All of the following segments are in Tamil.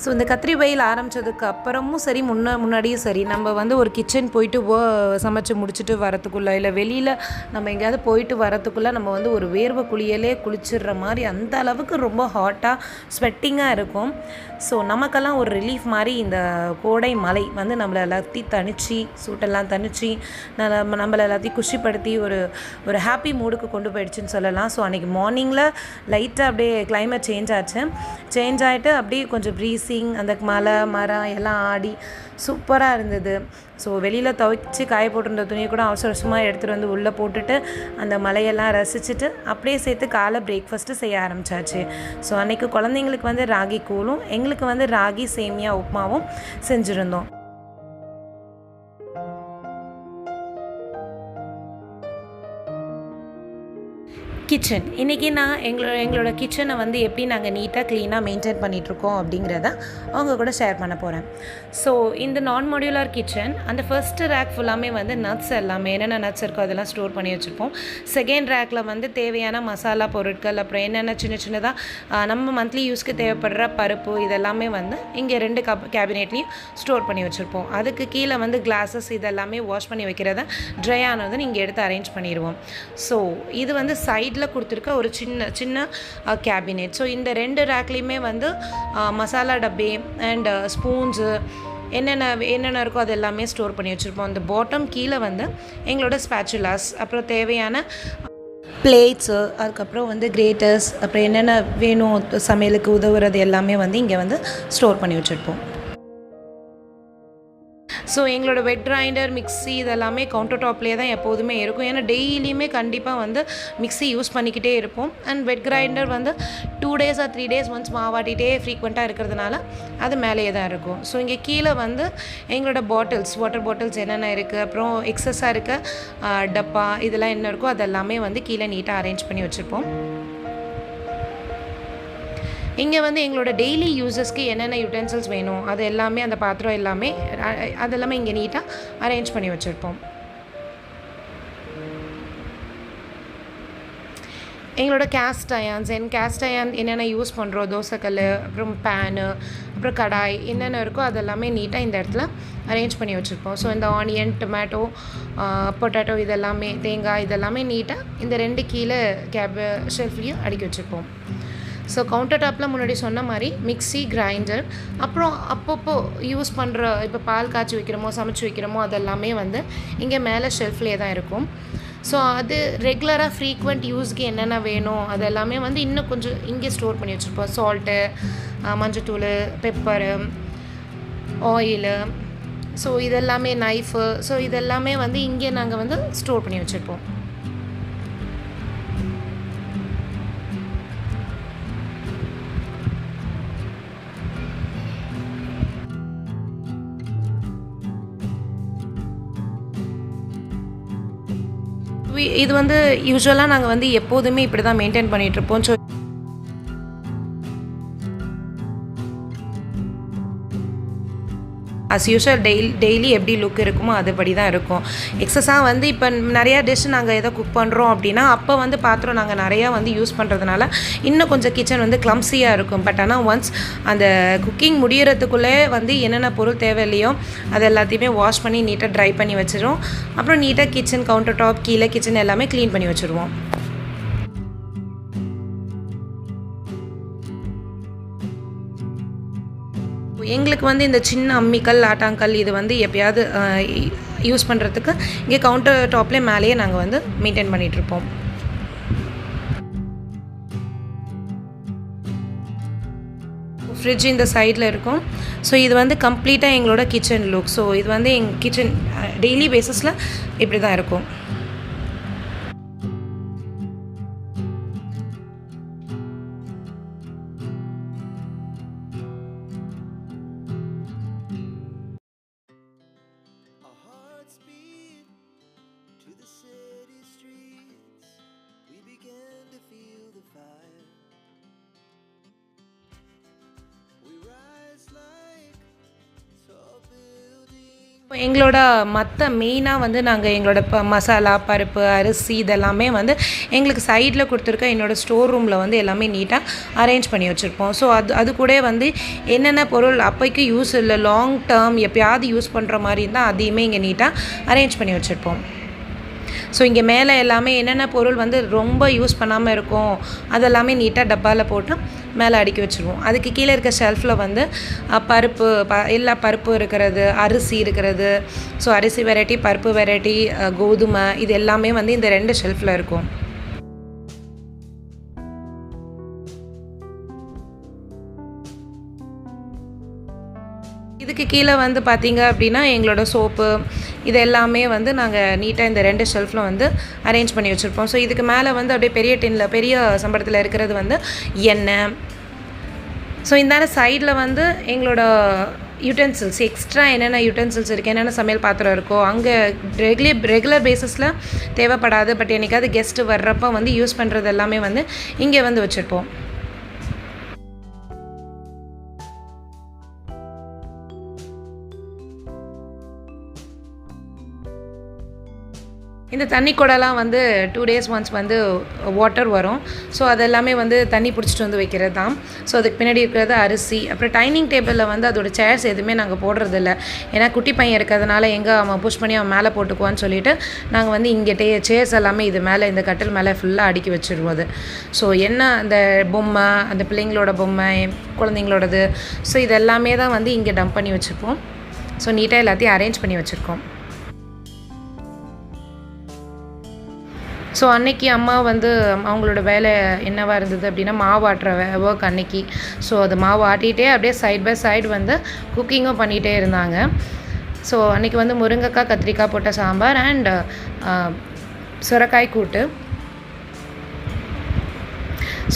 ஸோ இந்த கத்திரி வயல் ஆரம்பித்ததுக்கு அப்புறமும் சரி முன்ன முன்னாடியும் சரி நம்ம வந்து ஒரு கிச்சன் போயிட்டு wo- சமைச்சு முடிச்சுட்டு வரத்துக்குள்ளே இல்லை வெளியில் நம்ம எங்கேயாவது போயிட்டு வரத்துக்குள்ளே நம்ம வந்து ஒரு வேர்வை குளியலே குளிச்சிடுற மாதிரி அந்த அளவுக்கு ரொம்ப ஹாட்டாக ஸ்வெட்டிங்காக இருக்கும். ஸோ நமக்கெல்லாம் ஒரு ரிலீஃப் மாதிரி இந்த கோடை மலை வந்து நம்மளை எல்லாத்தையும் தணித்து சூட்டெல்லாம் தணித்து நம்ம நம்மளை எல்லாத்தையும் குஷிப்படுத்தி ஒரு ஒரு ஹாப்பி மூடுக்கு கொண்டு போயிடுச்சுன்னு சொல்லலாம். ஸோ அன்றைக்கி மார்னிங்கில் லைட்டாக அப்படியே கிளைமேட் சேஞ்ச் ஆச்சு. சேஞ்ச் ஆகிட்டு அப்படியே கொஞ்சம் ப்ரீஸ் ப்ரீசிங் அந்த மலை மரம் எல்லாம் ஆடி சூப்பராக இருந்தது. ஸோ வெளியில் துவைச்சி காய போட்டிருந்த துணியை கூட அவசர அவசரமாக எடுத்துகிட்டு வந்து உள்ளே போட்டுட்டு அந்த மலையெல்லாம் ரசிச்சுட்டு அப்படியே சேர்த்து காலை பிரேக்ஃபாஸ்ட்டு செய்ய ஆரம்பிச்சாச்சு. ஸோ அன்றைக்கி குழந்தைங்களுக்கு வந்து ராகி கூழும் எங்களுக்கு வந்து ராகி சேமியா உப்புமாவும் செஞ்சுருந்தோம். கிச்சன் இன்றைக்கி நான் எங்களோட எங்களோட கிச்சனை வந்து எப்படி நாங்கள் நீட்டாக க்ளீனாக மெயின்டைன் பண்ணிகிட்ருக்கோம் அப்படிங்கிறத அவங்க கூட ஷேர் பண்ண போகிறேன் ஸோ இந்த நான் மாடியுலர் கிச்சன் அந்த ஃபர்ஸ்ட் ரேக் ஃபுல்லாமே வந்து நட்ஸ் எல்லாமே என்னென்ன நட்ஸ் இருக்கோ அதெல்லாம் ஸ்டோர் பண்ணி வச்சுருப்போம். செகண்ட் ரேக்கில் வந்து தேவையான மசாலா பொருட்கள் அப்புறம் என்னென்ன சின்ன சின்னதாக நம்ம மந்த்லி யூஸ்க்கு தேவைப்படுற பருப்பு இதெல்லாமே வந்து இங்கே ரெண்டு கப் கேபினெட்லேயும் ஸ்டோர் பண்ணி வச்சுருப்போம். அதுக்கு கீழே வந்து கிளாஸஸ் இதெல்லாமே வாஷ் பண்ணி வைக்கிறத ட்ரை ஆனதை நீங்கள் எடுத்து அரேஞ்ச் பண்ணிடுவோம். ஸோ இது வந்து சைடில் கொடுத்துருக்க ஒரு சின்ன சின்ன கேபினெட் ஸோ இந்த ரெண்டு ரேக்லேயுமே வந்து மசாலா டப்பி அண்ட் ஸ்பூன்ஸு என்னென்ன என்னென்ன இருக்கோ அது எல்லாமே ஸ்டோர் பண்ணி வச்சுருப்போம். அந்த பாட்டம் கீழே வந்து எங்களோட ஸ்பேச்சுலாஸ் அப்புறம் தேவையான பிளேட்ஸு அதுக்கப்புறம் வந்து கிரேட்டர்ஸ் அப்புறம் என்னென்ன வேணும் சமையலுக்கு உதவுறது எல்லாமே வந்து இங்கே வந்து ஸ்டோர் பண்ணி வச்சுருப்போம். ஸோ எங்களோட வெட் கிரைண்டர் மிக்ஸி இதெல்லாமே கவுண்டர் டாப்லேயே தான் எப்போதுமே இருக்கும். ஏன்னா டெய்லியுமே கண்டிப்பாக வந்து மிக்ஸி யூஸ் பண்ணிக்கிட்டே இருப்போம். அண்ட் வெட் கிரைண்டர் வந்து two days or three days once மாவாட்டிகிட்டே ஃப்ரீக்வெண்ட்டாக இருக்கிறதுனால அது மேலேயே தான் இருக்கும். ஸோ இங்கே கீழே வந்து எங்களோட பாட்டில்ஸ் வாட்டர் பாட்டில்ஸ் என்னென்ன இருக்குது அப்புறம் எக்ஸஸாக இருக்க டப்பா இதெல்லாம் என்ன இருக்கோ அதெல்லாமே வந்து கீழே நீட்டாக அரேஞ்ச் பண்ணி வச்சுருப்போம். இங்கே வந்து எங்களோட டெய்லி யூசஸ்க்கு என்னென்ன யூட்டென்சில்ஸ் வேணும் அது எல்லாமே அந்த பாத்திரம் எல்லாமே அதெல்லாமே இங்கே நீட்டாக அரேஞ்ச் பண்ணி வச்சுருப்போம். எங்களோட கேஸ்ட் அயான்ஸ் என் கேஸ்ட் அயான் என்னென்ன யூஸ் பண்ணுறோம் தோசைக்கல் அப்புறம் பேனு அப்புறம் கடாய் என்னென்ன இருக்கோ அதெல்லாமே நீட்டாக இந்த இடத்துல அரேஞ்ச் பண்ணி வச்சுருப்போம். ஸோ இந்த ஆனியன் டொமேட்டோ பொட்டேட்டோ இதெல்லாமே தேங்காய் இதெல்லாமே நீட்டாக இந்த ரெண்டு கீழே கேப் ஷெல்ஃப்லேயும் அடுக்கி வச்சுருப்போம். ஸோ கவுண்டர் டாப்பில் முன்னாடி சொன்ன மாதிரி மிக்ஸி கிரைண்டர் அப்புறம் அப்பப்போ யூஸ் பண்ணுற இப்போ பால் காய்ச்சி வைக்கிறோமோ சமைச்சு வைக்கிறோமோ அதெல்லாமே வந்து இங்கே மேலே ஷெல்ஃப்லேயே தான் இருக்கும். ஸோ அது ரெகுலராக ஃப்ரீக்வெண்ட் யூஸ்க்கு என்னென்ன வேணும் அது எல்லாமே வந்து இன்னும் கொஞ்சம் இங்கே ஸ்டோர் பண்ணி வச்சுருப்போம். சால்ட்டு மஞ்சத்தூள் பெப்பரு ஆயிலு ஸோ இதெல்லாமே நைஃபு ஸோ இதெல்லாமே வந்து இங்கே நாங்கள் வந்து ஸ்டோர் பண்ணி வச்சுருப்போம். இது வந்து யூஸ்வலாக நாங்கள் வந்து எப்போதுமே இப்படி தான் maintain பண்ணிகிட்ருப்போம் so as usual daily daily எப்படி லுக் இருக்குமோ அதுபடி தான் இருக்கும் எக்ஸஸாக வந்து இப்போ நிறையா டிஷ் நாங்கள் எதை குக் பண்ணுறோம் அப்படின்னா அப்போ வந்து பாத்திரம் நாங்கள் நிறையா வந்து யூஸ் பண்ணுறதுனால இன்னும் கொஞ்சம் கிச்சன் வந்து கிளம்ஸியாக இருக்கும். பட் ஆனால் ஒன்ஸ் அந்த குக்கிங் முடிகிறதுக்குள்ளே வந்து என்னென்ன பொருள் தேவையில்லையோ அது எல்லாத்தையுமே வாஷ் பண்ணி நீட்டாக ட்ரை பண்ணி வச்சிடும் அப்புறம் நீட்டாக கிச்சன் கவுண்டர் டாப் கீழே கிச்சன் எல்லாமே க்ளீன் பண்ணி வச்சுருவோம். எங்களுக்கு வந்து இந்த சின்ன அம்மிக்கல் ஆட்டாங்கல் இது வந்து எப்பயாவது யூஸ் பண்ணுறதுக்கு இங்கே கவுண்டர் டாப்லேயே மேலேயே நாங்கள் வந்து மெயின்டைன் பண்ணிகிட்ருப்போம் ஃப்ரிட்ஜ் இந்த சைடில் இருக்கும். ஸோ இது வந்து கம்ப்ளீட்டாக எங்களோட கிச்சன் லுக் ஸோ இது வந்து எங்கள் கிச்சன் டெய்லி பேசிஸில் இப்படி தான் இருக்கும். எங்களோட மற்ற மெயினாக வந்து நாங்கள் எங்களோட ப மசாலா பருப்பு அரிசி இதெல்லாமே வந்து எங்களுக்கு சைடில் கொடுத்துருக்க என்னோடய ஸ்டோர் ரூமில் வந்து எல்லாமே நீட்டாக அரேஞ்ச் பண்ணி வச்சுருப்போம். ஸோ அது அது கூட வந்து என்னென்ன பொருள் அப்போக்கு யூஸ் இல்லை லாங் டேர்ம் எப்பயாவது யூஸ் பண்ணுற மாதிரி இருந்தால் அதையுமே இங்கே நீட்டாக அரேஞ்ச் பண்ணி வச்சுருப்போம். ஸோ இங்கே மேலே எல்லாமே என்னென்ன பொருள் வந்து ரொம்ப யூஸ் பண்ணாமல் இருக்கும் அதெல்லாமே நீட்டாக டப்பாவில் போட்டு மேலே அடுக்கி வச்சுருவோம். அதுக்கு கீழே இருக்க ஷெல்ஃபில் வந்து பருப்பு ப எல்லா பருப்பு இருக்கிறது அரிசி இருக்கிறது. ஸோ அரிசி வெரைட்டி பருப்பு வெரைட்டி கோதுமை இது எல்லாமே வந்து இந்த ரெண்டு ஷெல்ஃபில் இருக்கும். கீழே வந்து பார்த்தீங்க அப்படின்னா எங்களோட சோப்பு இது எல்லாமே வந்து நாங்கள் நீட்டாக இந்த ரெண்டு ஷெல்ஃபில் வந்து அரேஞ்ச் பண்ணி வச்சுருப்போம். ஸோ இதுக்கு மேலே வந்து அப்படியே பெரிய டின்னில் பெரிய சம்பளத்தில் இருக்கிறது வந்து எண்ணெய். ஸோ இந்தான சைடில் வந்து எங்களோட யூட்டென்சில்ஸ் எக்ஸ்ட்ரா என்னென்ன யூட்டென்சில்ஸ் இருக்குது என்னென்ன சமையல் பாத்திரம் இருக்கோ அங்கே ரெகுலர் ரெகுலர் பேசிஸில் தேவைப்படாது. பட் என்னைக்காவது கெஸ்ட்டு வர்றப்போ வந்து யூஸ் பண்ணுறது எல்லாமே வந்து இங்கே வந்து வச்சுருப்போம். இந்த தண்ணி குடம்லாம் வந்து டூ டேஸ் ஒன்ஸ் வந்து வாட்டர் வரும். ஸோ அதெல்லாமே வந்து தண்ணி பிடிச்சிட்டு வந்து வைக்கிறது தான். ஸோ அதுக்கு பின்னாடி இருக்கிறது அரிசி. அப்புறம் டைனிங் டேபிளில் வந்து அதோட சேர்ஸ் எதுவுமே நாங்கள் போடுறதில்ல. ஏன்னா குட்டி பையன் இருக்கிறதுனால எங்கே அவன் புஷ் பண்ணி அவன் மேலே போட்டுக்குவான்னு சொல்லிட்டு நாங்கள் வந்து இங்கே டே சேர்ஸ் எல்லாமே இது மேலே இந்த கட்டில் மேலே ஃபுல்லாக அடுக்கி வச்சுருவோம் அது. ஸோ என்ன அந்த பொம்மை அந்த பிள்ளைங்களோட பொம்மை குழந்தைங்களோடது. ஸோ இது எல்லாமே தான் வந்து இங்கே டம்ப் பண்ணி வச்சுருப்போம். ஸோ நீட்டாக எல்லாத்தையும் அரேஞ்ச் பண்ணி வச்சுருக்கோம். ஸோ அன்னைக்கு அம்மா வந்து அவங்களோட வேலை என்னவா இருந்தது அப்படின்னா மாவு ஆட்டுற ஒர்க் அன்னைக்கு. ஸோ அது மாவு ஆட்டிகிட்டே அப்படியே சைட் பை சைடு வந்து குக்கிங்கும் பண்ணிகிட்டே இருந்தாங்க. ஸோ அன்றைக்கி வந்து முருங்கைக்காய் கத்திரிக்காய் போட்ட சாம்பார் அண்ட் சுரக்காய் கூட்டு.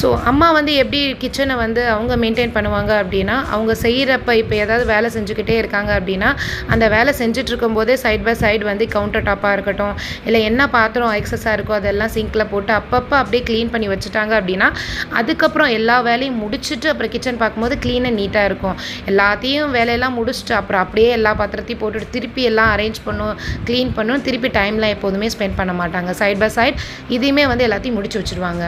ஸோ அம்மா வந்து எப்படி கிச்சனை வந்து அவங்க மெயின்டைன் பண்ணுவாங்க அப்படின்னா அவங்க செய்கிறப்ப இப்போ ஏதாவது வேலை செஞ்சுக்கிட்டே இருக்காங்க அப்படின்னா அந்த வேலை செஞ்சுட்டு இருக்கும்போதே சைட் பை சைடு வந்து கவுண்டர் டாப்பாக இருக்கட்டும் இல்லை என்ன பாத்திரம் எக்ஸஸாக இருக்கோ அதெல்லாம் சிங்கில் போட்டு அப்பப்போ அப்படியே க்ளீன் பண்ணி வச்சுட்டாங்க அப்படின்னா அதுக்கப்புறம் எல்லா வேலையும் முடிச்சுட்டு அப்புறம் கிச்சன் பார்க்கும்போது க்ளீனாக நீட்டாக இருக்கும். எல்லாத்தையும் வேலையெல்லாம் முடிச்சுட்டு அப்புறம் அப்படியே எல்லா பாத்திரத்தையும் போட்டுட்டு திருப்பி எல்லாம் அரேஞ்ச் பண்ணும் க்ளீன் பண்ணும் திருப்பி டைம்லாம் எப்போதுமே ஸ்பெண்ட் பண்ண மாட்டாங்க. சைட் பை சைட் இதையுமே வந்து எல்லாத்தையும் முடிச்சு வச்சுருவாங்க.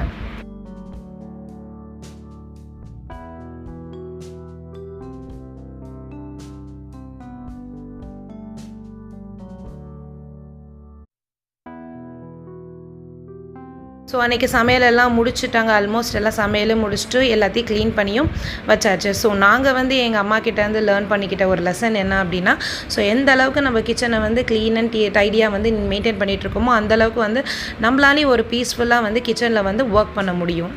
ஸோ அன்றைக்கி சமையலெல்லாம் முடிச்சுட்டாங்க. ஆல்மோஸ்ட் எல்லாம் சமையலும் முடிச்சுட்டு எல்லாத்தையும் க்ளீன் பண்ணியும் வச்சாச்சு. ஸோ நாங்கள் வந்து எங்கள் அம்மா கிட்டேருந்து லேர்ன் பண்ணிக்கிட்ட ஒரு லெசன் என்ன அப்படின்னா ஸோ எந்த அளவுக்கு நம்ம கிச்சனை வந்து க்ளீன் அண்ட் டைடியாக வந்து மெயின்டைன் பண்ணிகிட்டு இருக்கோமோ அந்த அளவுக்கு வந்து நம்மளாலேயும் ஒரு பீஸ்ஃபுல்லாக வந்து கிச்சனில் வந்து ஒர்க் பண்ண முடியும்.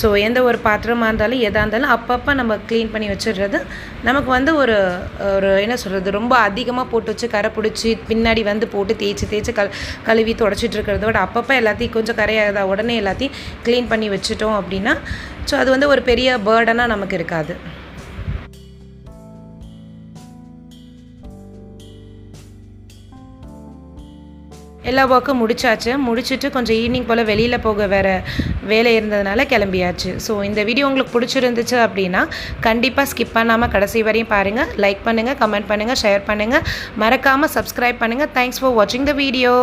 ஸோ எந்த ஒரு பாத்திரமாக இருந்தாலும் எதாக இருந்தாலும் அப்பப்போ நம்ம க்ளீன் பண்ணி வச்சிடுறது. நமக்கு வந்து ஒரு ஒரு என்ன சொல்கிறது ரொம்ப அதிகமாக போட்டு வச்சு கரை பிடிச்சி பின்னாடி வந்து போட்டு தேய்ச்சி தேய்ச்சி கல் கழுவி தொடச்சிட்டு இருக்கிறத விட அப்பப்போ எல்லாத்தையும் கொஞ்சம் கரையாத உடனே எல்லாத்தையும் க்ளீன் பண்ணி வச்சுட்டோம் அப்படின்னா ஸோ அது வந்து ஒரு பெரிய பேர்டனாக நமக்கு இருக்காது. எல்லா ஒர்க்கும் முடிச்சாச்சு. முடிச்சுட்டு கொஞ்சம் ஈவினிங் போல் வெளியில் போக வேறு வேலை இருந்ததுனால கிளம்பியாச்சு. ஸோ இந்த வீடியோ உங்களுக்கு பிடிச்சிருந்துச்சு அப்படின்னா கண்டிப்பாக ஸ்கிப் பண்ணாமல் கடைசி வரையும் பாருங்கள் லைக் பண்ணுங்கள் கமெண்ட் பண்ணுங்கள் ஷேர் பண்ணுங்கள் மறக்காமல் சப்ஸ்கிரைப் பண்ணுங்கள் தேங்க்ஸ் ஃபார் வாட்சிங் த வீடியோ